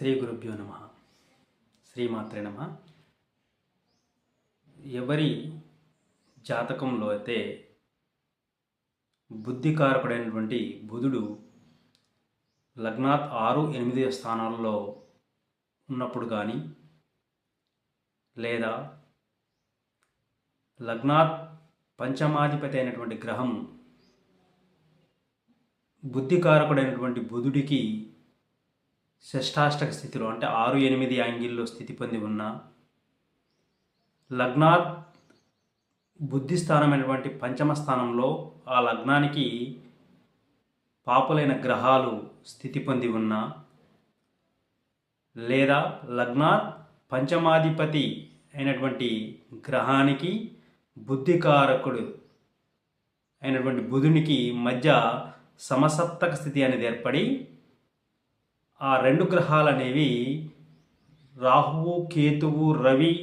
శ్రీ గురుభ్యో నమ. శ్రీమాత్రే నమ. ఎవరి జాతకంలో అయితే బుద్ధికారకుడైనటువంటి బుధుడు లగ్నాత్ ఆరు ఎనిమిది స్థానాల్లో ఉన్నప్పుడు కానీ లేదా లగ్నాత్ పంచమాధిపతి అయినటువంటి గ్రహం బుద్ధికారకుడైనటువంటి బుధుడికి షష్టాష్టక స్థితిలో అంటే ఆరు ఎనిమిది యాంగిల్లో స్థితి పొంది ఉన్న లగ్నాత్ బుద్ధి స్థానమైనటువంటి పంచమ స్థానంలో ఆ లగ్నానికి పాపులైన గ్రహాలు స్థితి పొంది ఉన్న లేదా లగ్నాత్ పంచమాధిపతి అయినటువంటి గ్రహానికి బుద్ధికారకుడు అయినటువంటి బుధునికి మధ్య సమసప్తక స్థితి అనేది ఏర్పడి ఆ రెండు గ్రహాలు అనేవి రాహువు కేతువు రవి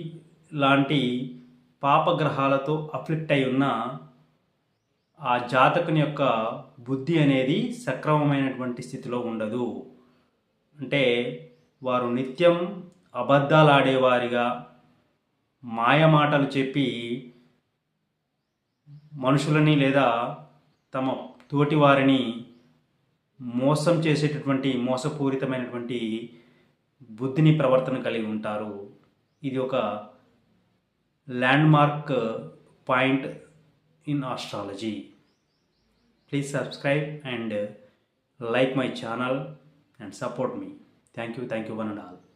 లాంటి పాపగ్రహాలతో అఫ్లిక్ట్ అయి ఉన్న ఆ జాతకుని యొక్క బుద్ధి అనేది సక్రమమైనటువంటి స్థితిలో ఉండదు. అంటే వారు నిత్యం అబద్ధాలు ఆడేవారిగా మాయమాటలు చెప్పి మనుషులని లేదా తమ తోటి వారిని మోసం చేసేటటువంటి మోసపూరితమైనటువంటి బుద్ధిని ప్రవర్తన కలిగి ఉంటారు. ఇది ఒక landmark point in astrology please subscribe and like my channel and support me thank you thank you one and all